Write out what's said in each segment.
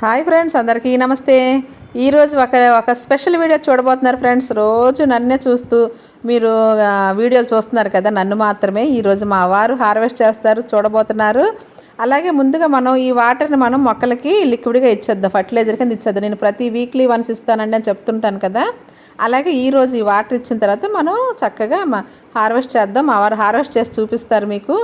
Hi friends అందరికీ నమస్తే. ఈరోజు ఒక ఒక స్పెషల్ వీడియో చూడబోతున్నారు ఫ్రెండ్స్. రోజు నన్నే చూస్తూ మీరు వీడియోలు చూస్తున్నారు కదా నన్ను మాత్రమే. ఈరోజు మా వారు హార్వెస్ట్ చేస్తారు చూడబోతున్నారు. అలాగే ముందుగా మనం ఈ వాటర్ని మనం మొక్కలకి లిక్విడ్గా ఇచ్చేద్దాం ఫర్టిలైజర్ కింద ఇచ్చేద్దాం. నేను ప్రతి వీక్లీ వన్స్ ఇస్తానండి అని చెప్తుంటాను కదా. అలాగే ఈరోజు ఈ వాటర్ ఇచ్చిన తర్వాత మనం చక్కగా హార్వెస్ట్ చేద్దాం. మా వారు హార్వెస్ట్ చేసి చూపిస్తారు మీకు.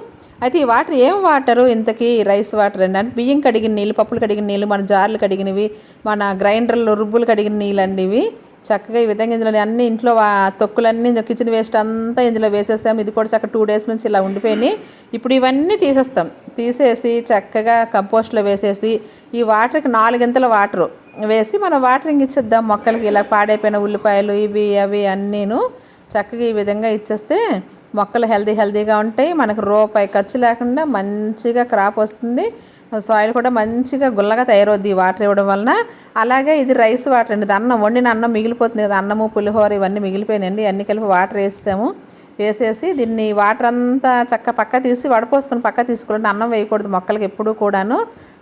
అయితే ఈ వాటర్ ఏం వాటరు? ఇంతకీ రైస్ వాటర్ అండి. అంటే బియ్యం కడిగిన నీళ్ళు పప్పులు కడిగిన నీళ్ళు మన జార్లు కడిగినవి మన గ్రైండర్లో రుబ్బులు కడిగిన నీళ్ళు అండి ఇవి చక్కగా ఈ విధంగా ఇందులో అన్ని ఇంట్లో తొక్కులన్నీ కిచెన్ వేస్ట్ అంతా ఇందులో వేసేసాము ఇది కూడా చక్కగా టూ డేస్ నుంచి ఇలా ఉండిపోయినాయి ఇప్పుడు ఇవన్నీ తీసేస్తాం. తీసేసి చక్కగా కంపోస్ట్లో వేసేసి ఈ వాటర్కి నాలుగింతల వాటరు. వేసి మనం వాటరింగ్ ఇచ్చేద్దాం. మొక్కలకి ఇలా పాడైపోయిన ఉల్లిపాయలు ఇవి అవి అన్నీను చక్కగా ఈ విధంగా ఇచ్చేస్తే మొక్కలు హెల్దీ హెల్దీగా ఉంటాయి. మనకు రూపాయి ఖర్చు లేకుండా మంచిగా క్రాప్ వస్తుంది. సాయిల్ కూడా మంచిగా గుల్లగా తయారవుద్ది ఈ వాటర్ ఇవ్వడం వలన. అలాగే ఇది రైస్ వాటర్ అండి. అన్నం వండిన అన్నం మిగిలిపోతుంది కదా. అన్నము పులిహోర ఇవన్నీ మిగిలిపోయినాయండి. అన్ని కలిపి వాటర్ వేసాము వేసేసి దీన్ని వాటర్ అంతా చక్క పక్క తీసి వడపోసుకొని పక్క తీసుకోవాలంటే అన్నం వేయకూడదు మొక్కలకి ఎప్పుడూ కూడాను.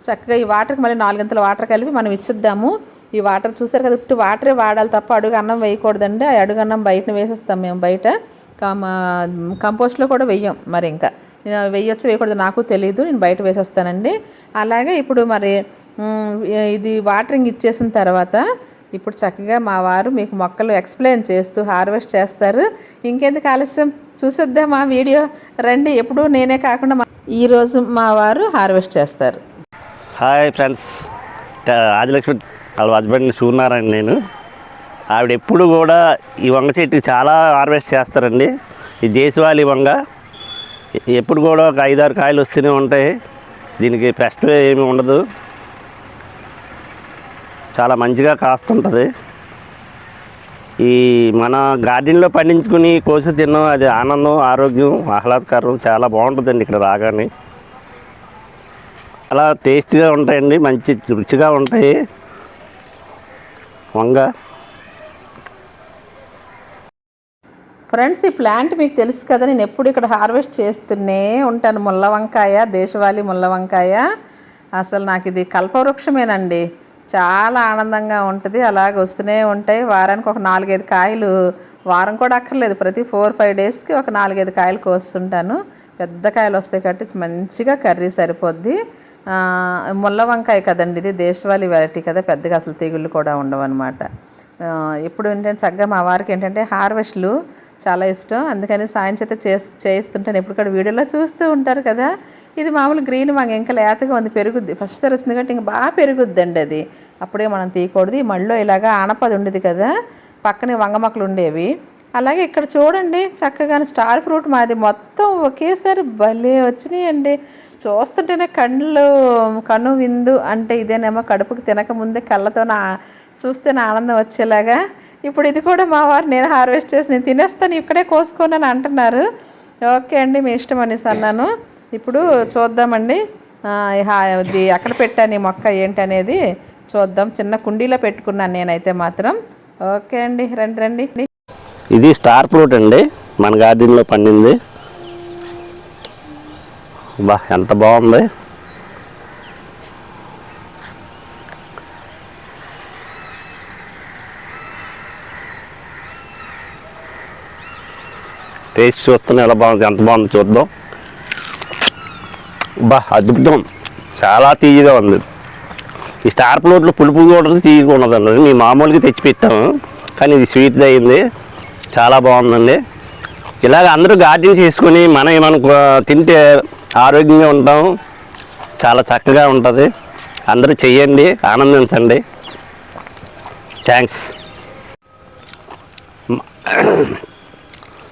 చక్కగా ఈ వాటర్కి మళ్ళీ నాలుగింతల వాటర్ కలిపి మనం ఇచ్చిద్దాము. ఈ వాటర్ చూసారు కదా ఇప్పుడు వాటరే వాడాలి తప్ప అడుగు అన్నం వేయకూడదండి. ఆ అడుగు అన్నం బయట వేసేస్తాం మేము బయట. కంపోస్ట్లో కూడా వెయ్యం మరి ఇంకా. నేను వెయ్యొచ్చు వేయకూడదు నాకు తెలియదు నేను బయట వేసేస్తానండి. అలాగే ఇప్పుడు మరి ఇది వాటరింగ్ ఇచ్చేసిన తర్వాత ఇప్పుడు చక్కగా మా వారు మీకు మొక్కలు ఎక్స్ప్లెయిన్ చేస్తూ హార్వెస్ట్ చేస్తారు. ఇంకెందుకు ఆలస్యం? చూసేద్దాం మా వీడియో. రండి ఎప్పుడూ నేనే కాకుండా మా- ఈరోజు మా వారు హార్వెస్ట్ చేస్తారు. Hi friends. ఆదిలక్ష్మి వాళ్ళ హస్బెండ్ చూన్నారండి నేను. ఆవిడ ఎప్పుడు కూడా ఈ వంగ చెట్టుకి చాలా హార్వెస్ట్ చేస్తారండి. ఈ దేశవాళీ వంగ. ఎప్పుడు కూడా ఒక ఐదారు కాయలు వస్తూనే ఉంటాయి. దీనికి పెస్ట్ ఏమి ఉండదు. చాలా మంచిగా కాస్తుంటుంది. ఈ మన గార్డెన్లో పండించుకుని కోసి తినడం అది ఆనందం ఆరోగ్యం ఆహ్లాదకరం చాలా బాగుంటుందండి ఇక్కడ రాగానే. చాలా టేస్ట్గా ఉంటాయండి మంచి రుచిగా ఉంటాయి. వంగ. ఫ్రెండ్స్ ఈ ప్లాంట్ మీకు తెలుసు కదా నేను ఎప్పుడు ఇక్కడ హార్వెస్ట్ చేస్తూనే ఉంటాను. ముళ్ళ వంకాయ దేశవాళీ ముళ్ళ వంకాయ. అసలు నాకు ఇది కల్పవృక్షమేనండి. చాలా ఆనందంగా ఉంటుంది. అలాగ వస్తూనే ఉంటాయి. వారానికి ఒక నాలుగైదు కాయలు వారం కూడా అక్కర్లేదు. ప్రతి ఫోర్ ఫైవ్ డేస్కి ఒక నాలుగైదు కాయలు కోస్తుంటాను. పెద్ద కాయలు వస్తాయి కాబట్టి మంచిగా కర్రీ సరిపోద్ది. ముల్ల వంకాయ కదండి ఇది. దేశవాళీ వెరైటీ కదా. పెద్దగా అసలు తెగుళ్ళు కూడా ఉండవు అనమాట ఇప్పుడు ఏంటంటే చక్కగా మా వారికి ఏంటంటే హార్వెస్ట్లు చాలా ఇష్టం. అందుకని సాయం చేత చేస్ చేయిస్తుంటాను ఎప్పుడు కూడా వీడియోలో చూస్తూ ఉంటారు కదా. ఇది మామూలు గ్రీన్ మాకు ఇంకా లేతగా ఉంది పెరుగుద్ది. ఫస్ట్ సారి వచ్చింది కాబట్టి ఇంకా బాగా పెరుగుద్దండి అది. అప్పుడే మనం తీయకూడదు. ఈ మళ్ళీ ఇలాగా ఆనపది ఉండేది కదా పక్కనే వంగమక్కలు ఉండేవి. అలాగే ఇక్కడ చూడండి చక్కగా స్టార్ ఫ్రూట్ మాది. మొత్తం ఒకేసారి భలే వచ్చినాయండి. చూస్తుంటేనే కళ్ళు కను విందు అంటే ఇదేనేమో కడుపుకి తినకముందే కళ్ళతో నా చూస్తే నా ఆనందం వచ్చేలాగా. ఇప్పుడు ఇది కూడా మా వారు నేను హార్వెస్ట్ చేసి నేను తినేస్తాను ఇక్కడే కోసుకున్నాను అని అంటున్నారు. ఓకే అండి మీ ఇష్టం అనేసి అన్నాను. ఇప్పుడు చూద్దామండి. హా- ఇది ఎక్కడ పెట్టాను ఈ మొక్క ఏంటనేది. చూద్దాం. చిన్న కుండీలో పెట్టుకున్నాను నేనైతే మాత్రం. ఓకే అండి రండి రండి. ఇది స్టార్ ఫ్రూట్ అండి. మన గార్డెన్లో పండింది. బా ఎంత బాగుంది. టేస్ట్ చూస్తున్నా ఎలా బాగుంది ఎంత బాగుంది చూద్దాం. బా అద్భుతం. చాలా తీయగా ఉంది. ఈ స్టార్ ఫ్రూట్లో పులుపు కూడా తీయగా మీ మామూలుగా తెచ్చిపెట్టాము కానీ ఇది స్వీట్ అయింది. చాలా బాగుందండి. ఇలాగ అందరూ గార్డెన్ చేసుకొని మనం మనం తింటే ఆరోగ్యంగా ఉంటాం. చాలా చక్కగా ఉంటుంది. అందరూ చెయ్యండి. ఆనందించండి. థ్యాంక్స్.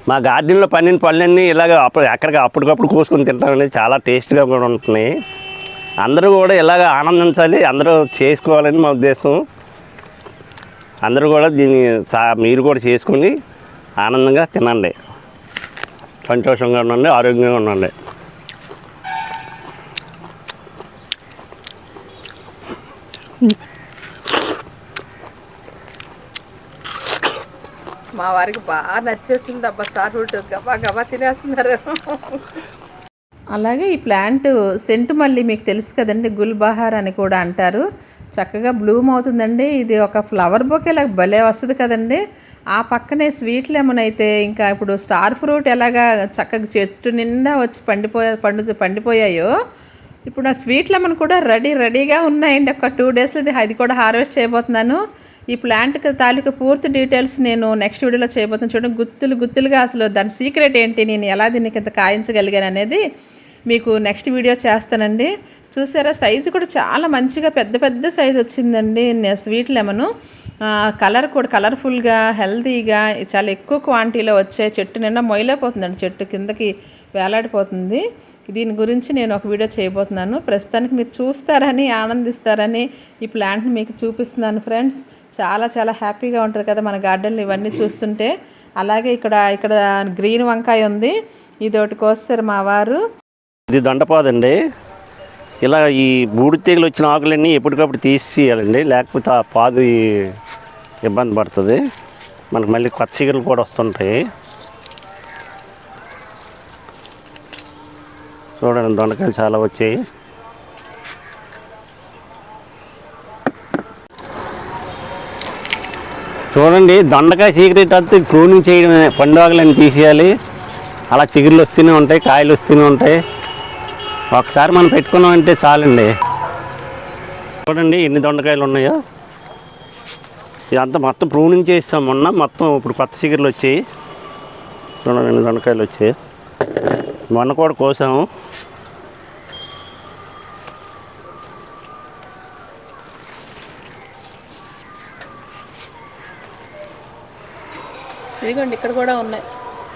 మా గార్డెన్లో పండిన పళ్ళన్నీ ఇలాగ అప్పుడు ఎక్కడికి అప్పటికప్పుడు కోసుకొని తింటామండి చాలా టేస్ట్గా కూడా ఉంటున్నాయి. అందరూ కూడా ఇలాగ ఆనందించాలి అందరూ చేసుకోవాలని మా ఉద్దేశం. అందరూ కూడా దీన్ని సా మీరు కూడా చేసుకొని ఆనందంగా తినండి. సంతోషంగా ఉండండి ఆరోగ్యంగా ఉండండి. మా వారికి బాగా నచ్చేసింది అబ్బా స్టార్ ఫ్రూట్ గబా గబా తినేస్తున్నారు. అలాగే ఈ ప్లాంట్ సెంటు మళ్ళీ మీకు తెలుసు కదండి గుల్బహార్ అని కూడా అంటారు. చక్కగా బ్లూమ్ అవుతుందండి. ఇది ఒక ఫ్లవర్ బొకే లాగా భలే వస్తుంది కదండి. ఆ పక్కనే స్వీట్ లెమన్ అయితే ఇంకా ఇప్పుడు స్టార్ ఫ్రూట్ ఎలాగా చక్కగా చెట్టు నిండా వచ్చి పండిపోయా పండు పండిపోయాయో. ఇప్పుడు ఆ స్వీట్ లెమన్ కూడా రెడీ రెడీగా ఉన్నాయండి. ఒక టూ డేస్లో ఇది అది కూడా హార్వెస్ట్ చేయబోతున్నాను. ఈ ప్లాంట్కి తాలూకు పూర్తి డీటెయిల్స్ నేను నెక్స్ట్ వీడియోలో చేయబోతున్నాను. చూడండి గుత్తులు గుత్తులుగా అసలు దాని సీక్రెట్ ఏంటి? నేను ఎలా దీనికి ఇంత కాయించగలిగాను అనేది మీకు నెక్స్ట్ వీడియో చేస్తానండి. చూసారా సైజు కూడా చాలా మంచిగా పెద్ద పెద్ద సైజు వచ్చిందండి. స్వీట్ లెమను కలర్ కూడా కలర్ఫుల్గా హెల్తీగా చాలా ఎక్కువ క్వాంటిటీలో వచ్చే చెట్టు నిండా మొయ్యలేకపోతుందండి చెట్టు కిందకి వేలాడిపోతుంది. దీని గురించి నేను ఒక వీడియో చేయబోతున్నాను. ప్రస్తుతానికి మీరు చూస్తారని ఆనందిస్తారని ఈ ప్లాంట్ని మీకు చూపిస్తున్నాను ఫ్రెండ్స్ చాలా చాలా హ్యాపీగా ఉంటుంది కదా మన గార్డెన్లు ఇవన్నీ చూస్తుంటే. అలాగే ఇక్కడ ఇక్కడ గ్రీన్ వంకాయ ఉంది. ఇది ఒకటి కోస్తారు మా వారు. ఇది దండపాదండి ఇలా ఈ బూడిద తీగలు వచ్చిన ఆకులన్నీ ఎప్పటికప్పుడు తీసేయాలండి. లేకపోతే ఆ పాదు ఇబ్బంది పడుతుంది. మనకు మళ్ళీ కొత్త చిగురులు కూడా వస్తుంటాయి. చూడండి దొండకాయలు చాలా వచ్చాయి. చూడండి దొండకాయ సీక్రెట్ అంతా క్లోనింగ్ చేయడమే. పండు ఆకులన్నీ తీసేయాలి. అలా చిగురులు వస్తూనే ఉంటాయి కాయలు వస్తూనే ఉంటాయి. ఒకసారి మనం పెట్టుకున్నామంటే చాలండి. చూడండి ఎన్ని దొండకాయలు ఉన్నాయో. ఇదంతా మొత్తం ప్రూనింగ్ చేస్తాం మొన్న. మొత్తం ఇప్పుడు కొత్త చిగురులు వచ్చాయి. చూడండి ఎన్ని దొండకాయలు వచ్చాయి. మొన్న కూడా కోసాము. ఇదిగోండి ఇక్కడ కూడా ఉన్నాయి.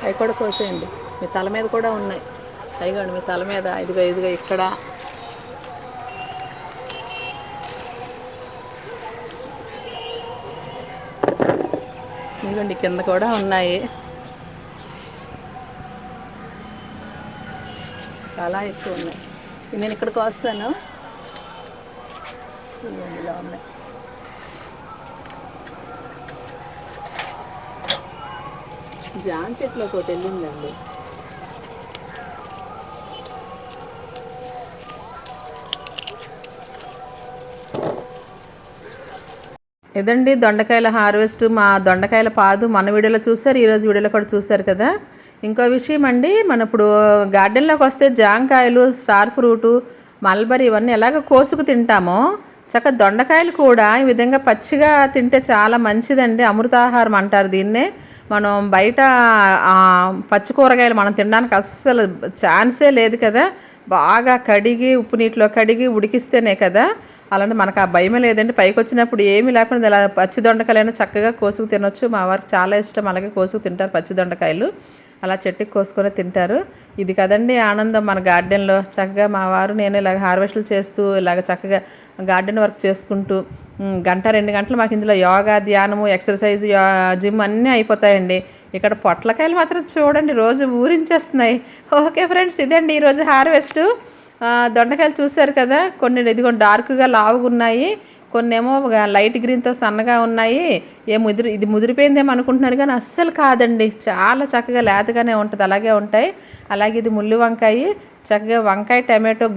అవి కూడా కోసేయండి. మీ తల మీద కూడా ఉన్నాయి. అదిగోండి మీ తల మీద ఇదిగో ఇదిగో ఇక్కడ. ఇదిగోండి కింద కూడా ఉన్నాయి. చాలా ఎక్కువ ఉన్నాయి. నేను ఇక్కడికి వస్తాను. ఇదిగోండి ఇలా ఉన్నాయి. జాన్ చెట్లు ఒకటి వెళ్ళిందండి. ఇదండి దొండకాయల హార్వెస్ట్. మా దొండకాయల పాదు మన వీడియోలో చూసారు ఈరోజు వీడియోలో కూడా చూసారు కదా. ఇంకో విషయం అండి మన ఇప్పుడు గార్డెన్లోకి వస్తే జాంకాయలు స్టార్ ఫ్రూటు మల్బరీ ఇవన్నీ ఎలాగ కోసుకు తింటామో చక్క దొండకాయలు కూడా ఈ విధంగా పచ్చిగా తింటే చాలా మంచిదండి అమృతాహారం అంటారు దీన్నే. మనం బయట పచ్చి కూరగాయలు మనం తినడానికి అస్సలు ఛాన్సే లేదు కదా. బాగా కడిగి ఉప్పు నీటిలో కడిగి ఉడికిస్తేనే కదా. అలాంటి మనకు ఆ భయమే లేదండి. పైకి వచ్చినప్పుడు ఏమీ లేకుండా ఇలా పచ్చి దొండకాయలైనా చక్కగా కోసుకు తినొచ్చు. మా వారికి చాలా ఇష్టం. అలాగే కోసుకు తింటారు పచ్చి దొండకాయలు. అలా చెట్టుకి కోసుకొని తింటారు. ఇది కదండి ఆనందం మన గార్డెన్లో. చక్కగా మా వారు నేను ఇలాగ హార్వెస్ట్లు చేస్తూ ఇలాగ చక్కగా గార్డెన్ వర్క్ చేసుకుంటూ గంట రెండు గంటలు మాకు ఇందులో యోగా ధ్యానము ఎక్సర్సైజ్ జిమ్ అన్నీ అయిపోతాయండి. ఇక్కడ పొట్లకాయలు మాత్రం చూడండి రోజు ఊరించేస్తున్నాయి. ఓకే ఫ్రెండ్స్ ఇదండి ఈరోజు హార్వెస్ట్. దొండకాయలు చూశారు కదా? కొన్ని ఇదిగో డార్క్గా లావుగా ఉన్నాయి కొన్ని ఏమో లైట్ గ్రీన్తో సన్నగా ఉన్నాయి. ఏ ముదిరి ఇది ముదిరిపోయిందేమో అనుకుంటున్నారు కానీ అస్సలు కాదండి. చాలా చక్కగా లేతగానే ఉంటుంది. అలాగే ఉంటాయి. అలాగే ఇది ముల్లి వంకాయి. చక్కగా వంకాయ టమాటో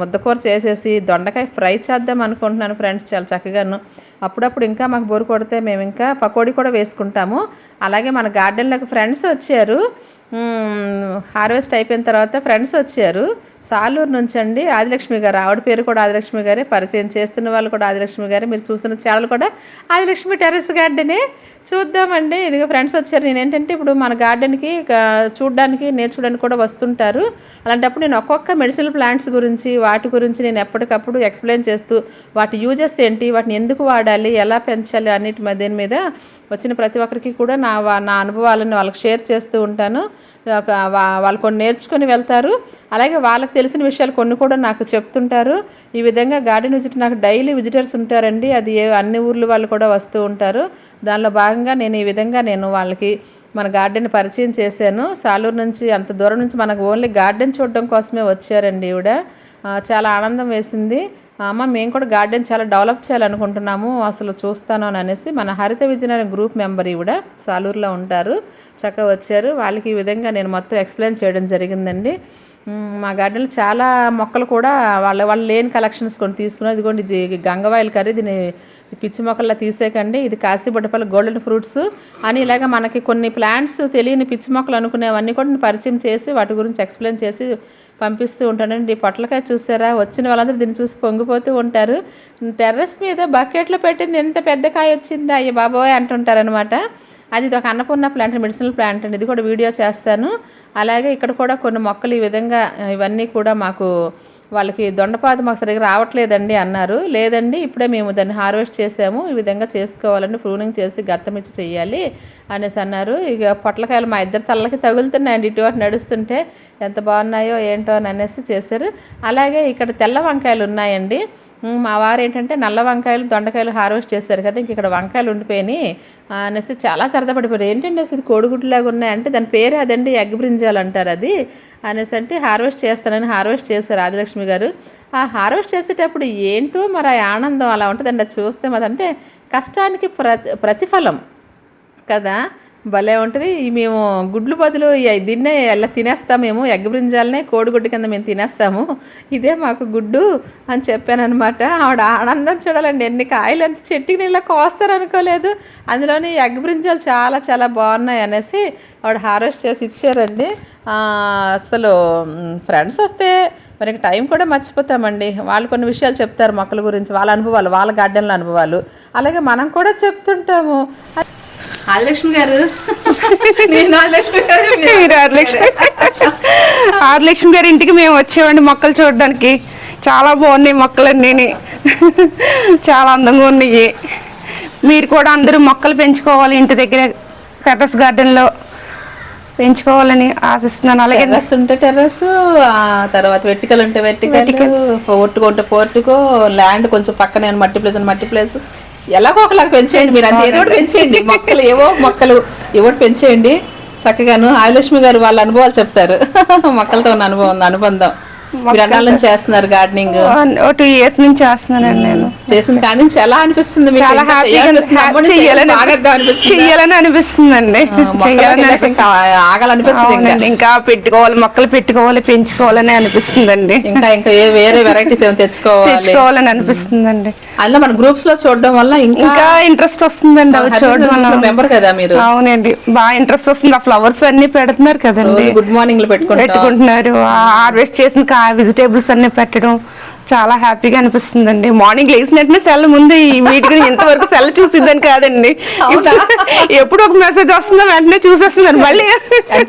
ముద్దకూర చేసేసి దొండకాయ ఫ్రై చేద్దాం అనుకుంటున్నాను ఫ్రెండ్స్ చాలా చక్కగాను. అప్పుడప్పుడు ఇంకా మాకు బోరు కొడితే మేము ఇంకా పకోడీ కూడా వేసుకుంటాము. అలాగే మన గార్డెన్లోకి ఫ్రెండ్స్ వచ్చారు. హార్వెస్ట్ అయిపోయిన తర్వాత ఫ్రెండ్స్ వచ్చారు. సాలూరు నుంచి అండి ఆదిలక్ష్మి గారు ఆవిడ పేరు కూడా ఆదిలక్ష్మి గారే. పరిచయం చేస్తున్న వాళ్ళు కూడా ఆదిలక్ష్మి గారే. మీరు చూస్తున్న ఛానల్ కూడా ఆదిలక్ష్మి టెర్రస్ గార్డెనే. చూద్దామండి. ఇదిగో ఫ్రెండ్స్ వచ్చారు. నేను ఏంటంటే ఇప్పుడు మన గార్డెన్కి చూడడానికి నేర్చుకోవడానికి కూడా వస్తుంటారు. అలాంటప్పుడు నేను ఒక్కొక్క మెడిసిన్ ప్లాంట్స్ గురించి వాటి గురించి నేను ఎప్పటికప్పుడు ఎక్స్ప్లెయిన్ చేస్తూ వాటి యూజెస్ ఏంటి వాటిని ఎందుకు వాడాలి ఎలా పెంచాలి అన్నిటి మధ్య మీద వచ్చిన ప్రతి ఒక్కరికి కూడా నా వా- నా అనుభవాలను వాళ్ళకి షేర్ చేస్తూ ఉంటాను. ఒక వాళ్ళు కొన్ని నేర్చుకొని వెళ్తారు. అలాగే వాళ్ళకి తెలిసిన విషయాలు కొన్ని కూడా నాకు చెప్తుంటారు. ఈ విధంగా గార్డెన్ విజిట్ నాకు డైలీ విజిటర్స్ ఉంటారండి. అది అన్ని ఊర్ల వాళ్ళు కూడా వస్తూ ఉంటారు. దానిలో భాగంగా నేను ఈ విధంగా నేను వాళ్ళకి మన గార్డెన్ పరిచయం చేశాను. సాలూరు నుంచి అంత దూరం నుంచి మనకు ఓన్లీ గార్డెన్ చూడడం కోసమే వచ్చారండి ఈవిడ. చాలా ఆనందం వేసింది. అమ్మ మేము కూడా గార్డెన్ చాలా డెవలప్ చేయాలనుకుంటున్నాము. అసలు చూస్తాను అని అనేసి మన హరిత విజయనగర గ్రూప్ మెంబర్ ఈవిడ సాలూరులో ఉంటారు. చక్కగా వచ్చారు. వాళ్ళకి ఈ విధంగా నేను మొత్తం ఎక్స్ప్లెయిన్ చేయడం జరిగిందండి. మా గార్డెన్లో చాలా మొక్కలు కూడా వాళ్ళ వాళ్ళు లేని కలెక్షన్స్ కొన్ని తీసుకున్నారు. ఇదిగోండి ఇది గంగవాయిల్ కర్రీ. దీని పిచ్చి మొక్కల్లా తీసేకండి ఇది కాశీబుట్టపల్లి గోల్డెన్ ఫ్రూట్స్ అని ఇలాగ మనకి కొన్ని ప్లాంట్స్ తెలియని పిచ్చి మొక్కలు అనుకునేవన్నీ కూడా నేను పరిచయం చేసి వాటి గురించి ఎక్స్ప్లెయిన్ చేసి పంపిస్తూ ఉంటానండి. ఈ పొట్లకాయ చూసారా? వచ్చిన వాళ్ళందరూ దీన్ని చూసి పొంగిపోతూ ఉంటారు. టెర్రస్ మీద బకెట్లో పెట్టింది. ఎంత పెద్ద కాయ వచ్చిందా? అయ్యే బాబోయ్ అంటుంటారనమాట అది ఇది ఒక అన్నపూర్ణ ప్లాంట్ మెడిసినల్ ప్లాంట్ అండి. ఇది కూడా వీడియో చేస్తాను. అలాగే ఇక్కడ కూడా కొన్ని మొక్కలు ఈ విధంగా ఇవన్నీ కూడా మాకు వాళ్ళకి దొండపాదు మాకు సరిగ్గా రావట్లేదండి అన్నారు. లేదండి ఇప్పుడే మేము దాన్ని హార్వెస్ట్ చేసాము. ఈ విధంగా చేసుకోవాలండి ప్రూనింగ్ చేసి గత్తమిచ్చి చేయాలి అనేసి అన్నారు. ఇక పొట్లకాయలు మా ఇద్దరు తల్లకి తగులుతున్నాయండి ఇటువంటి నడుస్తుంటే. ఎంత బాగున్నాయో ఏంటో అని అనేసి చేశారు. అలాగే ఇక్కడ తెల్ల వంకాయలు ఉన్నాయండి. మా వారు ఏంటంటే నల్ల వంకాయలు దొండకాయలు హార్వెస్ట్ చేశారు కదా ఇంక ఇక్కడ వంకాయలు ఉండిపోయినాయి అనేసి చాలా సరదాపడిపోయారు. ఏంటంటే అసలు కోడిగుడ్లాగా ఉన్నాయంటే దాని పేరే అదండి ఎగ్ బ్రింజాలు అంటారు అది. అనేసి అంటే హార్వెస్ట్ చేస్తానని హార్వెస్ట్ చేశారు ఆదిలక్ష్మి గారు. ఆ హార్వెస్ట్ చేసేటప్పుడు ఏంటో మరి ఆ ఆనందం అలా ఉంటుందండి అది చూస్తే మరి కష్టానికి ప్రతి ప్రతిఫలం కదా. భలే ఉంటుంది. మేము గుడ్లు బదులు దీన్నే ఎలా తినేస్తాం మేము ఎగ్ బ్రింజాలనే కోడిగుడ్డు కింద మేము తినేస్తాము. ఇదే మాకు గుడ్డు అని చెప్పానమాట ఆవిడ ఆనందం చూడాలండి. ఎన్ని కాయలు ఎంత చెట్టుకి నీళ్ళ కోస్తారు అనుకోలేదు. అందులోని ఎగ్ బ్రింజాలు చాలా చాలా బాగున్నాయి అనేసి ఆవిడ హార్వెస్ట్ చేసి ఇచ్చారండి. అసలు ఫ్రెండ్స్ వస్తే మరి టైం కూడా మర్చిపోతామండి. వాళ్ళు కొన్ని విషయాలు చెప్తారు మొక్కల గురించి వాళ్ళ అనుభవాలు వాళ్ళ గార్డెన్ల అనుభవాలు. అలాగే మనం కూడా చెప్తుంటాము. ఆదిలక్ష్మి గారు. నేను ఆదిలక్ష్మి గారు మీరు- గారి ఇంటికి మేము వచ్చామండి మొక్కలు చూడడానికి. చాలా బాగున్నాయి మొక్కలన్నీ. చాలా అందంగా ఉన్నాయి. మీరు కూడా అందరూ మొక్కలు పెంచుకోవాలి ఇంటి దగ్గర టెర్రస్ గార్డెన్లో పెంచుకోవాలని ఆశిస్తున్నాను. అలాగే టెర్రస్ ఉంటే టెర్రస్ ఆ తర్వాత వెట్టికలు ఉంటే వెట్టికలు పోర్టుకో ఉంటే పోర్టుకో ల్యాండ్ కొంచెం పక్కనే మట్టి ప్లేస్ మట్టి ప్లేస్. ఎలాగో ఒకలాగా పెంచేయండి. మీరు అంత ఏదో పెంచేయండి. మొక్కలు ఏవో మొక్కలు ఏవో పెంచేయండి. చక్కగాను ఆయులక్ష్మి గారు వాళ్ళ అనుభవాలు చెప్తారు. మొక్కలతో ఉన్న అనుభవం అనుబంధం. నుంచి చేస్తున్నారు గార్డెనింగ్ టూ ఇయర్స్ నుంచి చేస్తున్నానండి నేను. చేసిన కాడి నుంచి ఎలా అనిపిస్తుంది చాలా చెయ్యాలని అనిపిస్తుందండి. ఆగాలనిపిస్తుంది ఇంకా. పెట్టుకోవాలి మొక్కలు పెట్టుకోవాలి పెంచుకోవాలని అనిపిస్తుందండి. ఇంకా ఇంకా ఏ వేరే వెరైటీస్ ఏమైనా తెచ్చుకోవాలి? తెచ్చుకోవాలని అనిపిస్తుందండి. అందులో మన గ్రూప్స్లో చూడడం వల్ల ఇంకా ఇంట్రెస్ట్ వస్తుందండి అవి చూడడం మెంబర్ కదా మీరు? అవునండి. బాగా ఇంట్రెస్ట్ వస్తుంది. ఆ ఫ్లవర్స్ అన్ని పెడుతున్నారు కదండి. గుడ్ మార్నింగ్ పెట్టుకుంటున్నారు. హార్వెస్ట్ చేసిన కా వెజిటేబుల్స్ అన్ని పెట్టడం చాలా హ్యాపీగా అనిపిస్తుందండి. మార్నింగ్ లేచిన వెంటనే సెల్ ముందు ఈ వీటికి ఇంతవరకు సెల్ చూసిద్దని కాదండి? ఎప్పుడు ఒక మెసేజ్ వస్తుందో వెంటనే చూసేస్తున్నాను మళ్ళీ.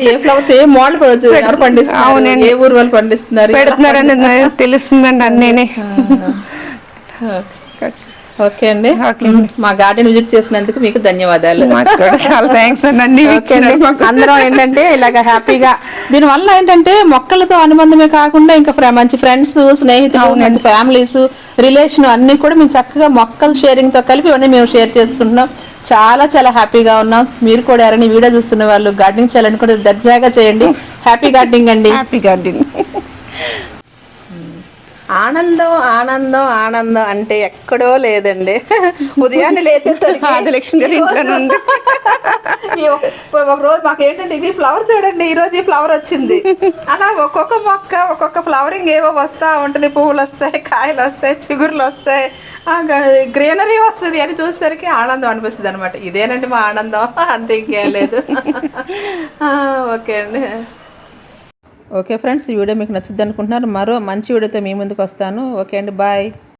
ఏ ఫ్లవర్స్ ఏ మోడల్ పండిస్తున్నారు? అవునండి. ఏ ఊరు వాళ్ళు పండిస్తున్నారు? పెడుతున్నారని తెలుస్తుందండి అన్నీని. ఓకే అండి. మ్, గార్డెన్ విజిట్ చేసినందుకు మీకు ధన్యవాదాలు. కూడా చాలా థ్యాంక్స్ అండి. అందరం ఏంటంటే ఇలాగ హ్యాపీగా. దీని వల్ల ఏంటంటే మొక్కలతో అనుబంధమే కాకుండా ఇంకా మంచి ఫ్రెండ్స్ స్నేహితులు మంచి ఫ్యామిలీస్ రిలేషన్ అన్ని కూడా మేము చక్కగా మొక్కలు షేరింగ్తో కలిపి ఇవన్నీ మేము షేర్ చేసుకుంటున్నాం. చాలా చాలా హ్యాపీగా ఉన్నాం. మీరు కూడా ఎవరైనా వీడియో చూస్తున్న వాళ్ళు గార్డెనింగ్ చేయాలనుకుంటే దర్జాగా చేయండి. హ్యాపీ గార్డెనింగ్ అండి. హ్యాపీ గార్డెన్ ఆనందం ఆనందం ఆనందం అంటే ఎక్కడో లేదండి. ఉదయాన్నే లేచేసరికి ఆదిలక్ష్మి గారి ఇంట్లోనే ఉంది. ఈ ఒక- రోజు మాకు ఏంటంటే ఇది ఫ్లవర్ చూడండి ఈ రోజు ఈ ఫ్లవర్ వచ్చింది. అలా ఒక్కొక్క మొక్క ఒక్కొక్క ఫ్లవరింగ్ ఏవో వస్తా ఉంటుంది. పువ్వులు వస్తాయి కాయలు వస్తాయి చిగురులు వస్తాయి. గ్రీనరీ వస్తుంది అని చూసేసరికి ఆనందం అనిపిస్తుంది అనమాట ఇదేనండి మా ఆనందం. అంతే ఇంకేం లేదు. ఓకే అండి. ఓకే ఫ్రెండ్స్ ఈ వీడియో మీకు నచ్చుద్ది అనుకుంటున్నారు. మరో మంచి వీడియోతో మీ ముందుకు వస్తాను. ఓకే అండి బాయ్.